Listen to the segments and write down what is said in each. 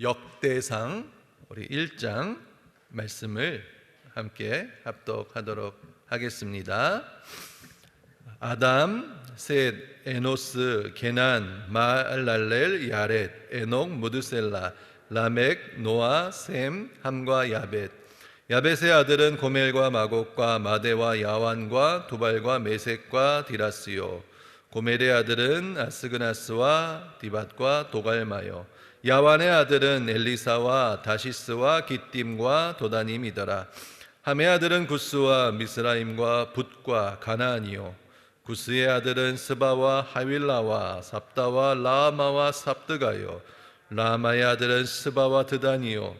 역대상 우리 1장 말씀을 함께 합독하도록 하겠습니다. 아담, 셋, 에노스, 게난, 마알랄렐, 야렛, 에녹, 무드셀라, 라멕, 노아, 셈, 함과 야벳. 야벳의 아들은 고멜과 마곡과 마데와 야완과 두발과 메색과 디라스요. 고멜의 아들은 아스그나스와 디밧과 도갈마요. 야완의 아들은 엘리사와 다시스와 기띔과 도다님이더라. 함의 아들은 구스와 미스라임과 붓과 가나안이요. 구스의 아들은 스바와 하윌라와 삽다와 라마와 삽드가요. 라마의 아들은 스바와 드다니요.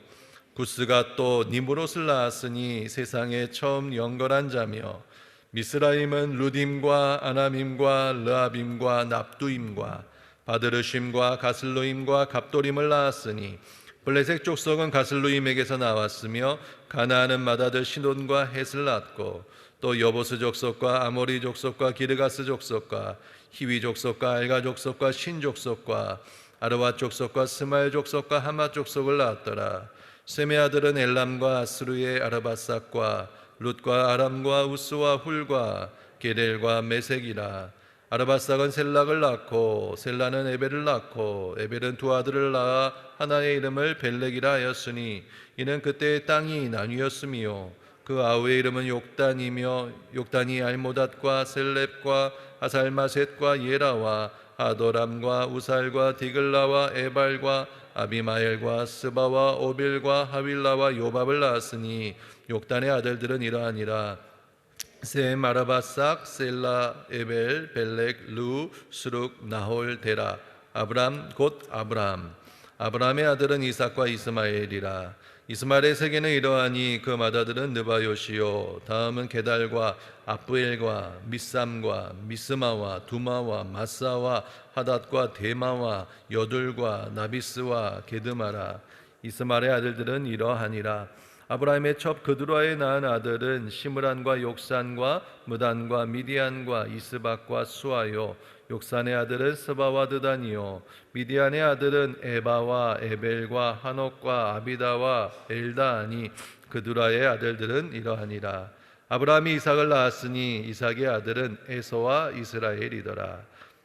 구스가 또 니무롯을 낳았으니 세상에 처음 영걸한 자며 미스라임은 루딤과 아나밈과 르아빔과 납두임과 바드르심과 가슬로임과 갑도림을 낳았으니 블레색 족속은 가슬로임에게서 나왔으며 가나안은 마다들 시돈과 헷을 낳았고 또 여보스 족속과 아모리 족속과 기르가스 족속과 히위 족속과 알가 족속과 신 족속과 아르와 족속과 스마엘 족속과 하마 족속을 낳았더라. 셈의 아들은 엘람과 아스루의 아르바삭과 룻과 아람과 우스와 훌과 게렐과 메색이라 아르바삭은 셀락을 낳고 셀라는 에벨을 낳고 에벨은 두 아들을 낳아 하나의 이름을 벨렉이라 하였으니 이는 그때의 땅이 나뉘었으며 그 아우의 이름은 욕단이며 욕단이 알모닷과 셀렙과 아살마셋과 예라와 하도람과 우살과 디글라와 에발과 아비마엘과 스바와 오빌과 하윌라와 요밥을 낳았으니 욕단의 아들들은 이러하니라 셈 아라바삭 셀라 에벨 벨렉 루 수룩 나홀 데라. 아브람 곧 아브람. 아브람의 아들은 이삭과 이스마엘이라. 이스마엘의 세계는 이러하니 그 맏아들은 느바요시요. 다음은 게달과 아프엘과 미삼과 미스마와 두마와 마사와 하닷과 데마와 여둘과 나비스와 게드마라. 이스마엘의 아들들은 이러하니라 아브라함의 첩 그드라에 낳은 아들은 시므란과 욕산과 무단과 미디안과 이스박과 수아요. 욕산의 아들은 스바와 드다니요. 미디안의 아들은 에바와 에벨과 한옥과 아비다와 엘다아니 그드라의 아들들은 이러하니라. 아브라함이 이삭을 낳았으니 이삭의 아들은 에서와 이스라엘이더라.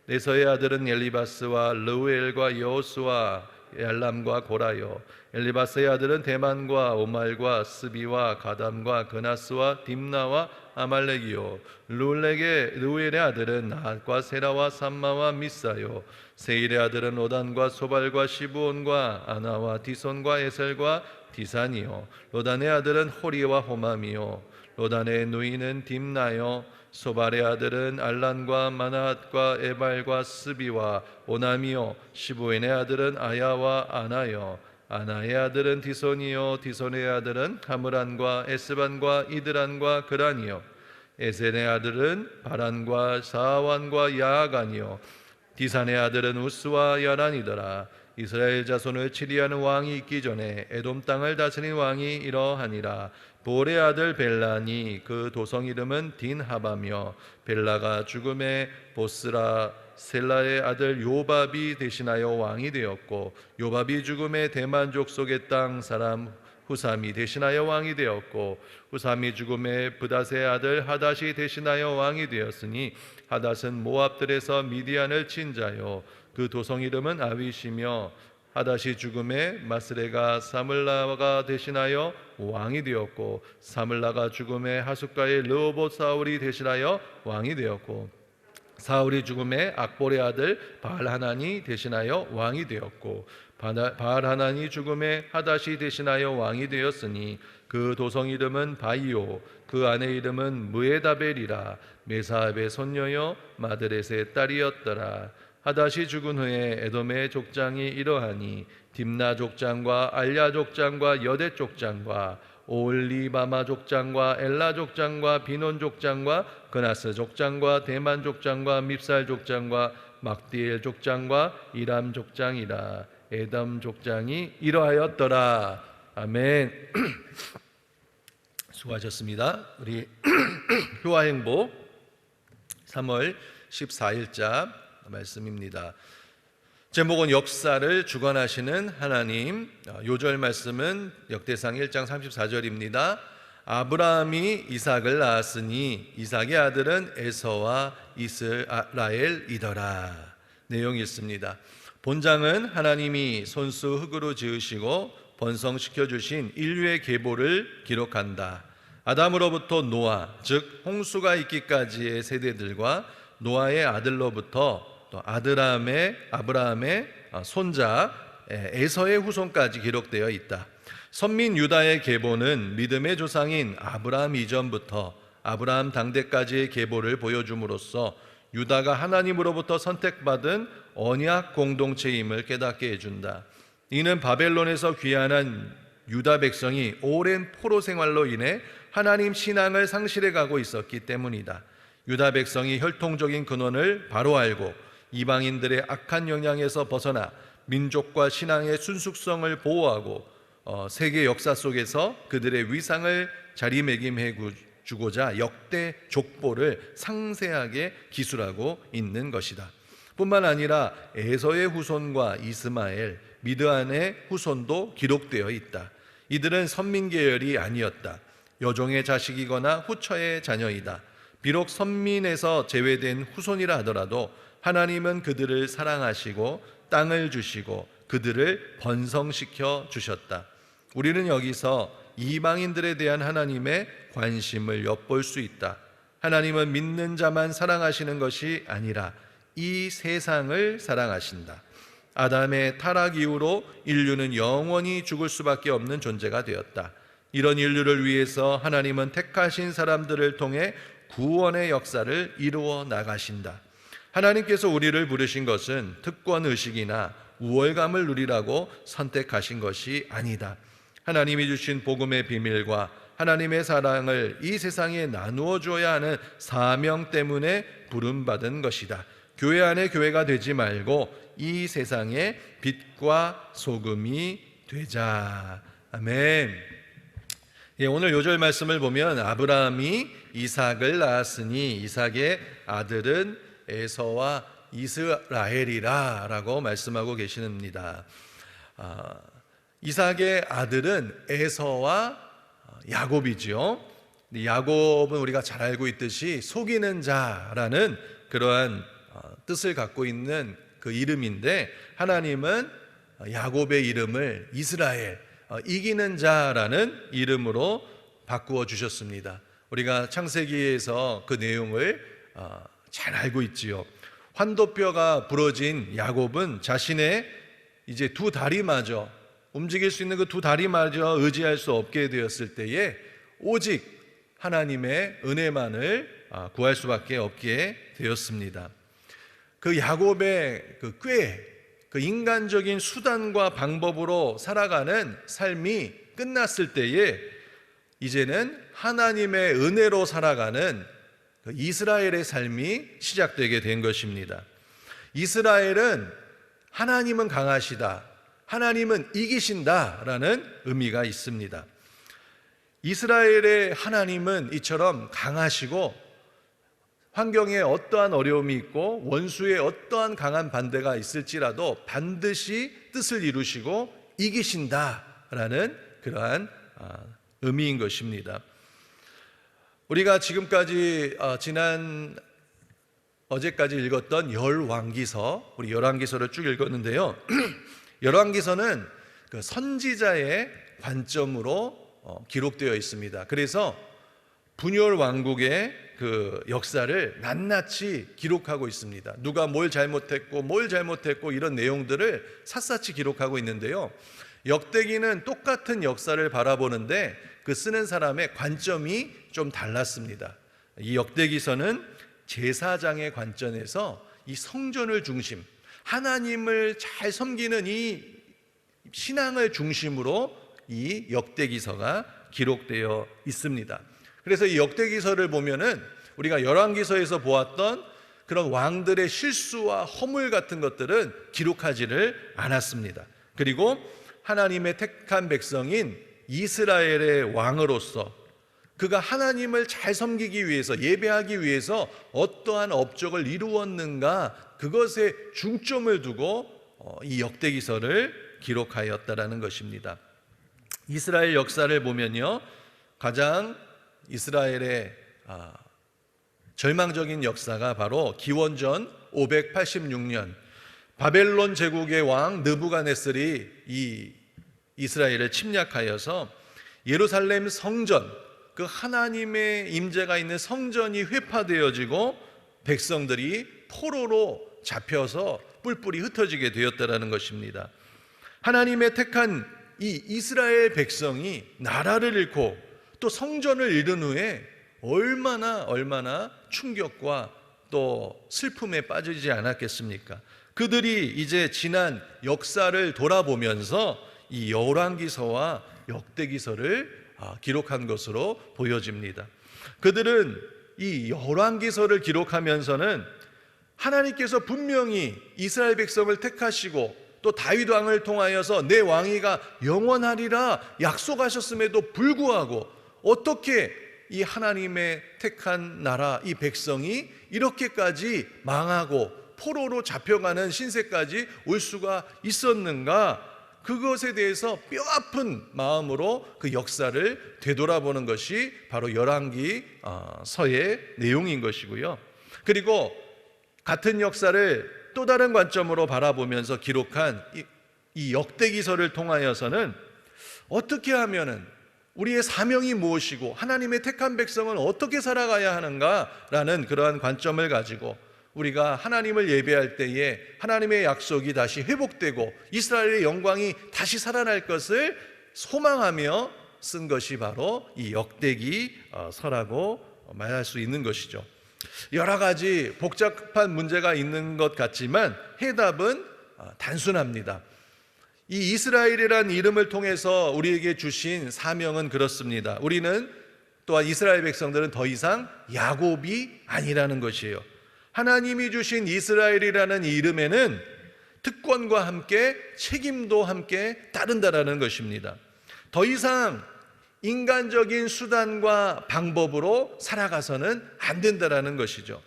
에서의 아들은 엘리바스와 르우엘과 여호수와 엘람과 고라요. 엘리바스의 아들은 대만과 오말과 스비와 가담과 그나스와 딥나와 아말렉이요. 룰렉의 루엘의 아들은 나핫과 세라와 삼마와 미사요. 세일의 아들은 오단과 소발과 시부온과 아나와 디손과 에셀과 디산이요. 로단의 아들은 호리와 호맘이요. 로단의 누이는 딥나요 소발의 아들은 알란과 마나핫과 에발과 스비와 오남이요 시부인의 아들은 아야와 아나요 아나의 아들은 디손이요 디손의 아들은 하므란과 에스반과 이드란과 그란이요 에센의 아들은 바란과 사완과 야아간이요 디산의 아들은 우스와 야란이더라 이스라엘 자손을 치리하는 왕이 있기 전에 에돔 땅을 다스린 왕이 이러하니라. 볼의 아들 벨라니 그 도성 이름은 딘하바며 벨라가 죽음에 보스라 셀라의 아들 요밥이 대신하여 왕이 되었고 요밥이 죽음에 대만 족속의 땅 사람 후삼이 대신하여 왕이 되었고 후삼이 죽음에 브닷의 아들 하닷이 대신하여 왕이 되었으니 하닷은 모압들에서 미디안을 친 자요 그 도성 이름은 아윗이며 하닷이 죽음에 마스레가 사물라가 대신하여 왕이 되었고 사물라가 죽음에 하숫가의 르호봇 사울이 대신하여 왕이 되었고 사울이 죽음에 악볼의 아들 바알 하나니 대신하여 왕이 되었고 바알 하나니 죽음에 하닷이 대신하여 왕이 되었으니 그 도성 이름은 바이오 그 아내 이름은 무에다벨이라 메사압의 손녀여 마드렛의 딸이었더라 하닷이 죽은 후에 에돔의 족장이 이러하니 딥나 족장과 알야 족장과 여대 족장과 올리바마 족장과 엘라 족장과 비논 족장과 그나스 족장과 대만 족장과 밉살 족장과 막디엘 족장과 이람 족장이라 에덤 족장이 이러하였더라. 아멘. 수고하셨습니다. 우리 효화행복 3월 14일자 말씀입니다 제목은 역사를 주관하시는 하나님. 어, 요절 말씀은 역대상 1장 34절입니다. 아브라함이 이삭을 낳았으니 이삭의 아들은 에서와 이스라엘이더라. 내용이 있습니다. 본장은 하나님이 손수 흙으로 지으시고 번성시켜 주신 인류의 계보를 기록한다. 아담으로부터 노아, 즉 홍수가 있기까지의 세대들과 노아의 아들로부터 또 아드람의 아브라함의 어, 손자 에서의 후손까지 기록되어 있다. 선민 유다의 계보는 믿음의 조상인 아브라함 이전부터 아브라함 당대까지의 계보를 보여줌으로써 유다가 하나님으로부터 선택받은 언약 공동체임을 깨닫게 해준다. 이는 바벨론에서 귀환한 유다 백성이 오랜 포로 생활로 인해 하나님 신앙을 상실해 가고 있었기 때문이다. 유다 백성이 혈통적인 근원을 바로 알고 이방인들의 악한 영향에서 벗어나 민족과 신앙의 순숙성을 보호하고 어, 세계 역사 속에서 그들의 위상을 자리매김해 주고자 역대 족보를 상세하게 기술하고 있는 것이다. 뿐만 아니라 에서의 후손과 이스마엘, 미드안의 후손도 기록되어 있다. 이들은 선민 계열이 아니었다. 여종의 자식이거나 후처의 자녀이다. 비록 선민에서 제외된 후손이라 하더라도 하나님은 그들을 사랑하시고 땅을 주시고 그들을 번성시켜 주셨다. 우리는 여기서 이방인들에 대한 하나님의 관심을 엿볼 수 있다. 하나님은 믿는 자만 사랑하시는 것이 아니라 이 세상을 사랑하신다. 아담의 타락 이후로 인류는 영원히 죽을 수밖에 없는 존재가 되었다. 이런 인류를 위해서 하나님은 택하신 사람들을 통해 구원의 역사를 이루어 나가신다. 하나님께서 우리를 부르신 것은 특권 의식이나 우월감을 누리라고 선택하신 것이 아니다. 하나님이 주신 복음의 비밀과 하나님의 사랑을 이 세상에 나누어 줘야 하는 사명 때문에 부름 받은 것이다. 교회 안에 교회가 되지 말고 이 세상의 빛과 소금이 되자. 아멘. 예, 오늘 요절 말씀을 보면 아브라함이 이삭을 낳았으니 이삭의 아들은 에서와 이스라엘이라라고 말씀하고 계시는니다. 아, 이삭의 아들은 에서와 야곱이지요. 야곱은 우리가 잘 알고 있듯이 속이는 자라는 그러한 어, 뜻을 갖고 있는 그 이름인데 하나님은 야곱의 이름을 이스라엘 어, 이기는 자라는 이름으로 바꾸어 주셨습니다. 우리가 창세기에서 그 내용을 어, 잘 알고 있지요. 환도뼈가 부러진 야곱은 자신의 이제 두 다리마저 움직일 수 있는 그 두 다리마저 의지할 수 없게 되었을 때에 오직 하나님의 은혜만을 아, 구할 수밖에 없게 되었습니다. 그 야곱의 그 꾀, 그 인간적인 수단과 방법으로 살아가는 삶이 끝났을 때에 이제는 하나님의 은혜로 살아가는 그 이스라엘의 삶이 시작되게 된 것입니다. 이스라엘은 하나님은 강하시다. 하나님은 이기신다 라는 의미가 있습니다. 이스라엘의 하나님은 이처럼 강하시고 환경에 어떠한 어려움이 있고 원수의 어떠한 강한 반대가 있을지라도 반드시 뜻을 이루시고 이기신다라는 그러한 아, 의미인 것입니다. 우리가 지금까지 어, 지난 어제까지 읽었던 열왕기서 우리 열왕기서를 쭉 읽었는데요. 열왕기서는 그 선지자의 관점으로 어, 기록되어 있습니다. 그래서 분열 왕국의 그 역사를 낱낱이 기록하고 있습니다. 누가 뭘 잘못했고 뭘 잘못했고 이런 내용들을 샅샅이 기록하고 있는데요. 역대기는 똑같은 역사를 바라보는데 그 쓰는 사람의 관점이 좀 달랐습니다. 이 역대기서는 제사장의 관점에서 이 성전을 중심, 하나님을 잘 섬기는 이 신앙을 중심으로 이 역대기서가 기록되어 있습니다. 그래서 이 역대기서를 보면은 우리가 열왕기서에서 보았던 그런 왕들의 실수와 허물 같은 것들은 기록하지를 않았습니다. 그리고 하나님의 택한 백성인 이스라엘의 왕으로서 그가 하나님을 잘 섬기기 위해서 예배하기 위해서 어떠한 업적을 이루었는가 그것에 중점을 두고 어, 이 역대기서를 기록하였다라는 것입니다. 이스라엘 역사를 보면요. 가장 이스라엘의 아, 절망적인 역사가 바로 기원전 586년 바벨론 제국의 왕 느부갓네살이 이 이스라엘을 침략하여서 예루살렘 성전 그 하나님의 임재가 있는 성전이 회파되어지고 백성들이 포로로 잡혀서 뿔뿔이 흩어지게 되었다라는 것입니다. 하나님의 택한 이 이스라엘 백성이 나라를 잃고 또 성전을 잃은 후에 얼마나 얼마나 충격과 또 슬픔에 빠지지 않았겠습니까? 그들이 이제 지난 역사를 돌아보면서 이 열왕기서와 역대기서를 아, 기록한 것으로 보여집니다. 그들은 이 열왕기서를 기록하면서는 하나님께서 분명히 이스라엘 백성을 택하시고 또 다윗 왕을 통하여서 내 왕위가 영원하리라 약속하셨음에도 불구하고 어떻게 이 하나님의 택한 나라 이 백성이 이렇게까지 망하고 포로로 잡혀가는 신세까지 올 수가 있었는가? 그것에 대해서 뼈아픈 마음으로 그 역사를 되돌아보는 것이 바로 열왕기 어, 서의 내용인 것이고요. 그리고 같은 역사를 또 다른 관점으로 바라보면서 기록한 이, 이 역대기서를 통하여서는 어떻게 하면은 우리의 사명이 무엇이고 하나님의 택한 백성은 어떻게 살아가야 하는가라는 그러한 관점을 가지고 우리가 하나님을 예배할 때에 하나님의 약속이 다시 회복되고 이스라엘의 영광이 다시 살아날 것을 소망하며 쓴 것이 바로 이 역대기 어, 서라고 말할 수 있는 것이죠. 여러 가지 복잡한 문제가 있는 것 같지만 해답은 어, 단순합니다. 이 이스라엘이라는 이름을 통해서 우리에게 주신 사명은 그렇습니다. 우리는 또한 이스라엘 백성들은 더 이상 야곱이 아니라는 것이에요. 하나님이 주신 이스라엘이라는 이름에는 특권과 함께 책임도 함께 따른다라는 것입니다. 더 이상 인간적인 수단과 방법으로 살아가서는 안 된다라는 것이죠.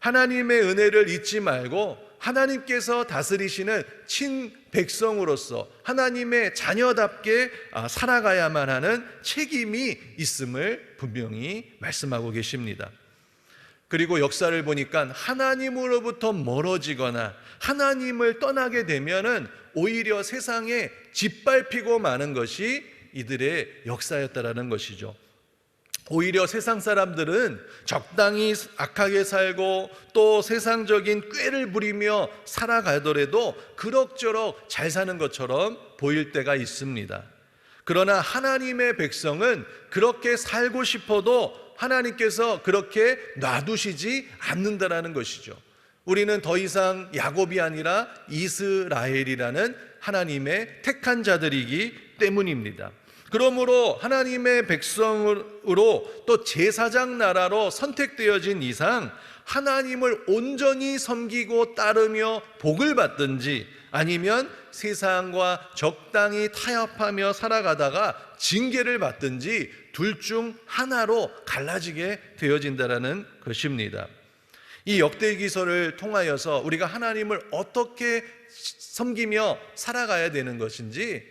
하나님의 은혜를 잊지 말고 하나님께서 다스리시는 친 백성으로서 하나님의 자녀답게 아, 살아가야만 하는 책임이 있음을 분명히 말씀하고 계십니다. 그리고 역사를 보니까 하나님으로부터 멀어지거나 하나님을 떠나게 되면은 오히려 세상에 짓밟히고 마는 것이 이들의 역사였다라는 것이죠. 오히려 세상 사람들은 적당히 악하게 살고 또 세상적인 꾀를 부리며 살아가더라도 그럭저럭 잘 사는 것처럼 보일 때가 있습니다. 그러나 하나님의 백성은 그렇게 살고 싶어도 하나님께서 그렇게 놔두시지 않는다라는 것이죠. 우리는 더 이상 야곱이 아니라 이스라엘이라는 하나님의 택한 자들이기 때문입니다. 그러므로 하나님의 백성으로 또 제사장 나라로 선택되어진 이상 하나님을 온전히 섬기고 따르며 복을 받든지 아니면 세상과 적당히 타협하며 살아가다가 징계를 받든지 둘 중 하나로 갈라지게 되어진다라는 것입니다. 이 역대기서를 통하여서 우리가 하나님을 어떻게 섬기며 살아가야 되는 것인지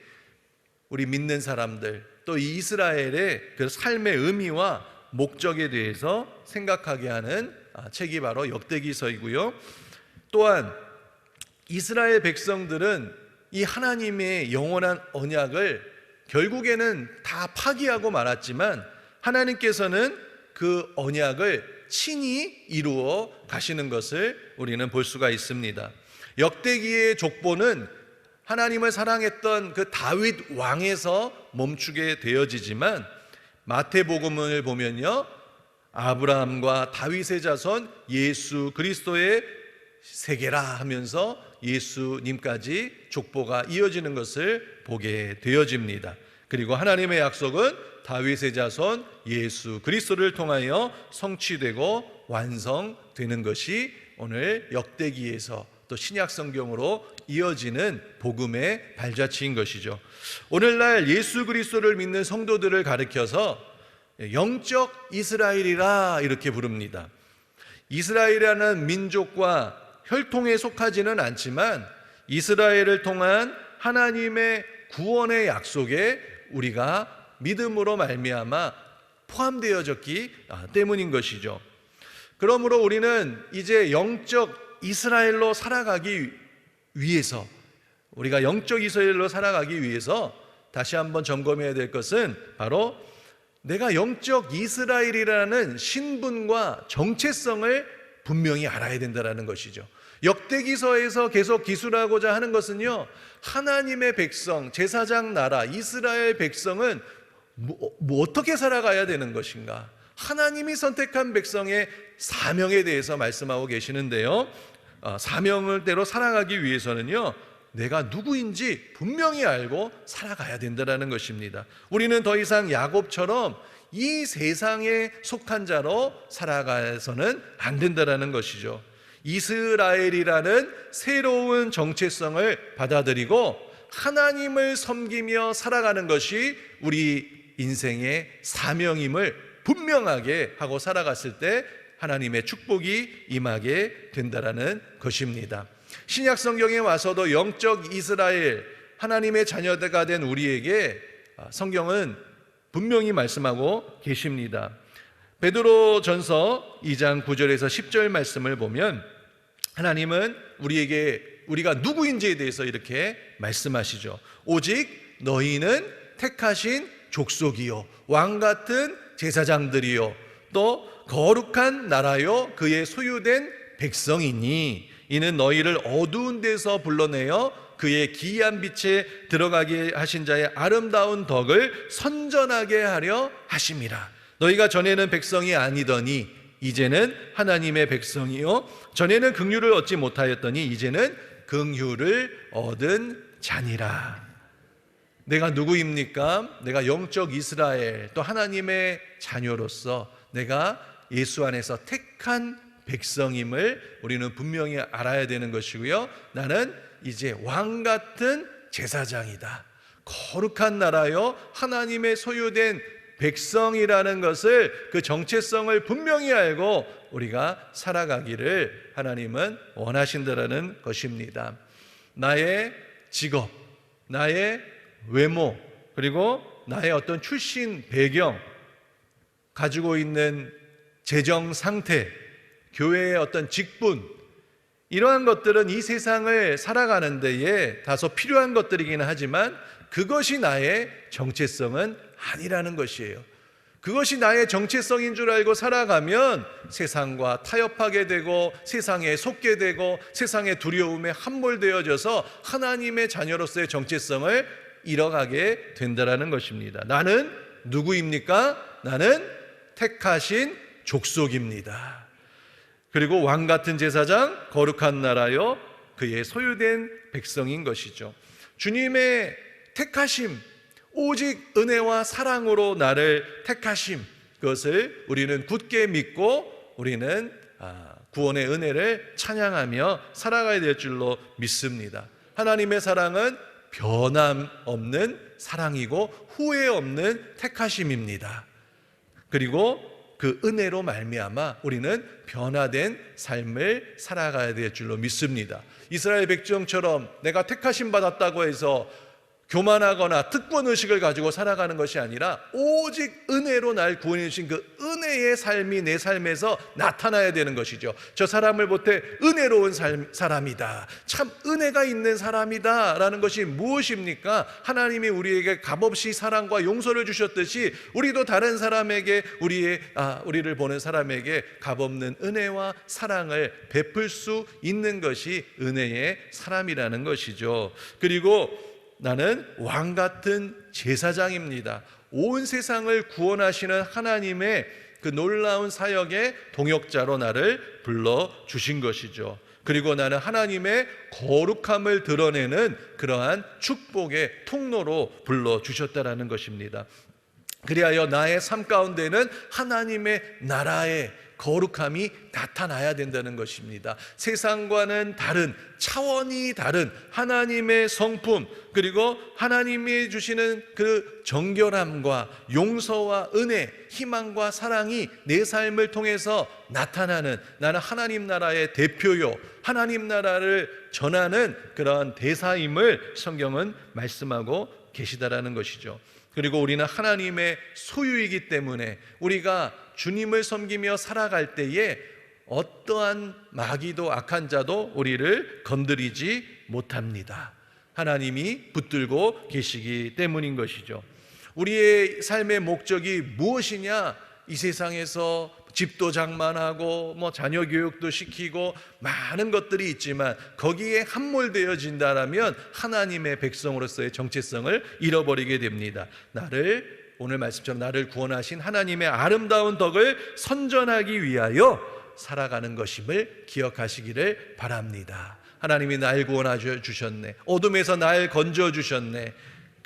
우리 믿는 사람들 또 이스라엘의 그 삶의 의미와 목적에 대해서 생각하게 하는 아, 책이 바로 역대기서이고요. 또한 이스라엘 백성들은 이 하나님의 영원한 언약을 결국에는 다 파기하고 말았지만 하나님께서는 그 언약을 친히 이루어 가시는 것을 우리는 볼 수가 있습니다. 역대기의 족보는 하나님을 사랑했던 그 다윗 왕에서 멈추게 되어지지만 마태복음을 보면요. 아브라함과 다윗의 자손 예수 그리스도의 세계라 하면서 예수님까지 족보가 이어지는 것을 보게 되어집니다. 그리고 하나님의 약속은 다윗의 자손 예수 그리스도를 통하여 성취되고 완성되는 것이 오늘 역대기에서 또 신약 성경으로 이어지는 복음의 발자취인 것이죠. 오늘날 예수 그리스도를 믿는 성도들을 가리켜서 영적 이스라엘이라 이렇게 부릅니다. 이스라엘이라는 민족과 혈통에 속하지는 않지만 이스라엘을 통한 하나님의 구원의 약속에 우리가 믿음으로 말미암아 포함되어졌기 아, 때문인 것이죠. 그러므로 우리는 이제 영적 이스라엘로 살아가기 위해서 우리가 영적 이스라엘로 살아가기 위해서 다시 한번 점검해야 될 것은 바로 내가 영적 이스라엘이라는 신분과 정체성을 분명히 알아야 된다는 것이죠. 역대기서에서 계속 기술하고자 하는 것은요, 하나님의 백성, 제사장 나라, 이스라엘 백성은 뭐, 뭐 어떻게 살아가야 되는 것인가? 하나님이 선택한 백성의 사명에 대해서 말씀하고 계시는데요. 어, 사명을 대로 살아가기 위해서는요, 내가 누구인지 분명히 알고 살아가야 된다는 것입니다. 우리는 더 이상 야곱처럼 이 세상에 속한 자로 살아가서는 안 된다는 것이죠. 이스라엘이라는 새로운 정체성을 받아들이고 하나님을 섬기며 살아가는 것이 우리 인생의 사명임을 분명하게 하고 살아갔을 때 하나님의 축복이 임하게 된다라는 것입니다. 신약 성경에 와서도 영적 이스라엘 하나님의 자녀가 된 우리에게 성경은 분명히 말씀하고 계십니다. 베드로 전서 2장 9절에서 10절 말씀을 보면 하나님은 우리에게 우리가 누구인지에 대해서 이렇게 말씀하시죠. 오직 너희는 택하신 족속이요 왕 같은 제사장들이요 또 거룩한 나라요 그의 소유된 백성이니 이는 너희를 어두운 데서 불러내어 그의 기이한 빛에 들어가게 하신 자의 아름다운 덕을 선전하게 하려 하심이라. 너희가 전에는 백성이 아니더니 이제는 하나님의 백성이요. 전에는 긍휼을 얻지 못하였더니 이제는 긍휼을 얻은 자니라. 내가 누구입니까? 내가 영적 이스라엘 또 하나님의 자녀로서 내가 예수 안에서 택한 백성임을 우리는 분명히 알아야 되는 것이고요. 나는 이제 왕 같은 제사장이다. 거룩한 나라요. 하나님의 소유된 백성이라는 것을 그 정체성을 분명히 알고 우리가 살아가기를 하나님은 원하신다라는 것입니다. 나의 직업, 나의 외모, 그리고 나의 어떤 출신 배경, 가지고 있는 재정 상태, 교회의 어떤 직분, 이러한 것들은 이 세상을 살아가는 데에 다소 필요한 것들이기는 하지만 그것이 나의 정체성은 아니라는 것이에요. 그것이 나의 정체성인 줄 알고 살아가면 세상과 타협하게 되고 세상에 속게 되고 세상의 두려움에 함몰되어져서 하나님의 자녀로서의 정체성을 잃어가게 된다라는 것입니다. 나는 누구입니까? 나는 택하신 족속입니다. 그리고 왕 같은 제사장, 거룩한 나라요, 그의 소유된 백성인 것이죠. 주님의 택하심, 오직 은혜와 사랑으로 나를 택하심, 그것을 우리는 굳게 믿고 우리는 아, 구원의 은혜를 찬양하며 살아가야 될 줄로 믿습니다. 하나님의 사랑은 변함 없는 사랑이고 후회 없는 택하심입니다. 그리고 그 은혜로 말미암아 우리는 변화된 삶을 살아가야 될 줄로 믿습니다. 이스라엘 백정처럼 내가 택하심 받았다고 해서 교만하거나 특권 의식을 가지고 살아가는 것이 아니라 오직 은혜로 날 구원해 주신 그 은혜의 삶이 내 삶에서 나타나야 되는 것이죠. 저 사람을 보태 은혜로운 삶, 사람이다. 참 은혜가 있는 사람이다라는 것이 무엇입니까? 하나님이 우리에게 값없이 사랑과 용서를 주셨듯이 우리도 다른 사람에게 우리의 아, 우리를 보는 사람에게 값없는 은혜와 사랑을 베풀 수 있는 것이 은혜의 사람이라는 것이죠. 그리고 나는 왕 같은 제사장입니다. 온 세상을 구원하시는 하나님의 그 놀라운 사역의 동역자로 나를 불러 주신 것이죠. 그리고 나는 하나님의 거룩함을 드러내는 그러한 축복의 통로로 불러 주셨다라는 것입니다. 그리하여 나의 삶 가운데는 하나님의 나라의 거룩함이 나타나야 된다는 것입니다. 세상과는 다른 차원이 다른 하나님의 성품 그리고 하나님이 주시는 그 정결함과 용서와 은혜, 희망과 사랑이 내 삶을 통해서 나타나는 나는 하나님 나라의 대표요. 하나님 나라를 전하는 그러한 대사임을 성경은 말씀하고 계시다라는 것이죠. 그리고 우리는 하나님의 소유이기 때문에 우리가 주님을 섬기며 살아갈 때에 어떠한 마귀도 악한 자도 우리를 건드리지 못합니다. 하나님이 붙들고 계시기 때문인 것이죠. 우리의 삶의 목적이 무엇이냐? 이 세상에서 집도 장만하고 뭐 자녀 교육도 시키고 많은 것들이 있지만 거기에 함몰되어진다라면 하나님의 백성으로서의 정체성을 잃어버리게 됩니다. 나를 오늘 말씀처럼 나를 구원하신 하나님의 아름다운 덕을 선전하기 위하여 살아가는 것임을 기억하시기를 바랍니다. 하나님이 날 구원하 주셨네. 어둠에서 날 건져 주셨네.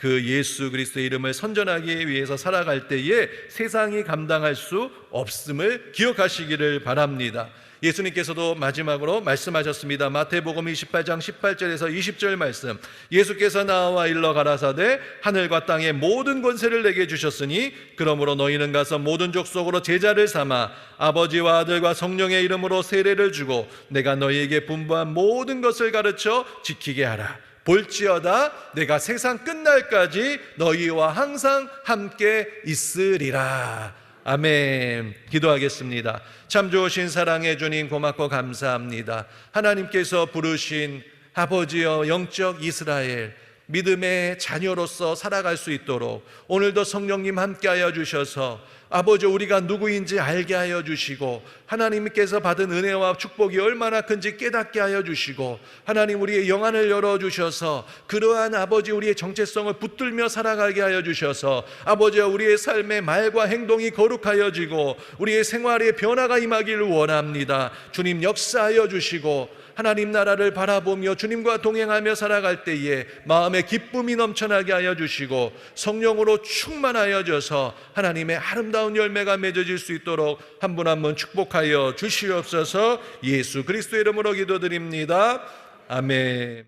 그 예수 그리스도의 이름을 선전하기 위해서 살아갈 때에 세상이 감당할 수 없음을 기억하시기를 바랍니다. 예수님께서도 마지막으로 말씀하셨습니다. 마태복음 28장 18절에서 20절 말씀. 예수께서 나와 일러 가라사대 하늘과 땅의 모든 권세를 내게 주셨으니 그러므로 너희는 가서 모든 족속으로 제자를 삼아 아버지와 아들과 성령의 이름으로 세례를 주고 내가 너희에게 분부한 모든 것을 가르쳐 지키게 하라. 볼지어다 내가 세상 끝날까지 너희와 항상 함께 있으리라. 아멘. 기도하겠습니다. 참 좋으신 사랑해 주님 고맙고 감사합니다. 하나님께서 부르신 아버지여 영적 이스라엘 믿음의 자녀로서 살아갈 수 있도록 오늘도 성령님 함께하여 주셔서 아버지 우리가 누구인지 알게 하여 주시고 하나님께서 받은 은혜와 축복이 얼마나 큰지 깨닫게 하여 주시고 하나님 우리의 영안을 열어 주셔서 그러한 아버지 우리의 정체성을 붙들며 살아가게 하여 주셔서 아버지 우리의 삶의 말과 행동이 거룩하여지고 우리의 생활에 변화가 임하기를 원합니다. 주님 역사하여 주시고 하나님 나라를 바라보며 주님과 동행하며 살아갈 때에 마음의 기쁨이 넘쳐나게 하여 주시고 성령으로 충만하여져서 하나님의 아름다운 열매가 맺어질 수 있도록 한 분 한 분 축복하여 주시옵소서 예수 그리스도 이름으로 기도드립니다. 아멘.